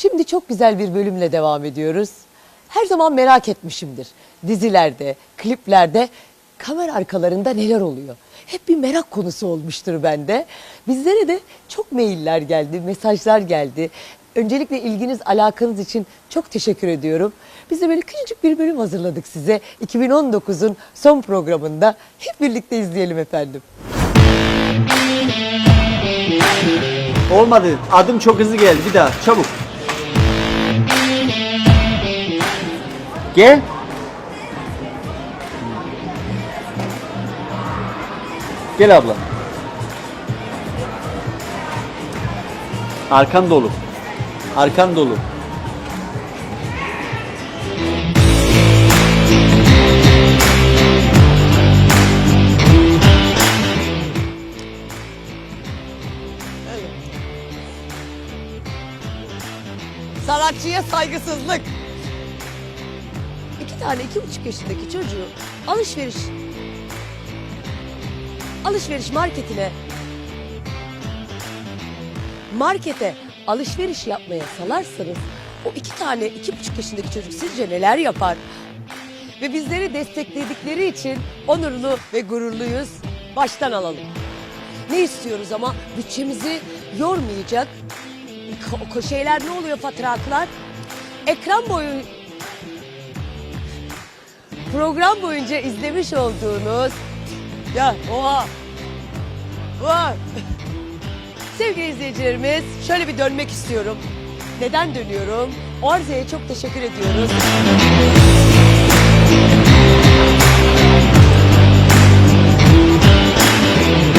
Şimdi çok güzel bir bölümle devam ediyoruz. Her zaman merak etmişimdir. Dizilerde, kliplerde, kamera arkalarında neler oluyor? Hep bir merak konusu olmuştur bende. Bizlere de çok mailler geldi, mesajlar geldi. Öncelikle ilginiz, alakanız için çok teşekkür ediyorum. Biz de böyle küçücük bir bölüm hazırladık size. 2019'un son programında hep birlikte izleyelim efendim. Olmadı. Adım çok hızlı geldi. Bir daha. Çabuk. Gel. Gel abla. Arkan dolu. Arkan dolu. Sanatçıya saygısızlık. Tane iki buçuk yaşındaki çocuğu alışveriş alışveriş marketine markete alışveriş yapmaya salarsanız o iki tane iki buçuk yaşındaki çocuk sizce neler yapar? Ve bizleri destekledikleri için onurlu ve gururluyuz. Baştan alalım. Ne istiyoruz ama bütçemizi yormayacak Ko- şeyler ne oluyor faturaklar? Ekran boyu program boyunca izlemiş olduğunuz ya oha oha sevgili izleyicilerimiz şöyle bir dönmek istiyorum. Neden dönüyorum? Orze'ye çok teşekkür ediyoruz.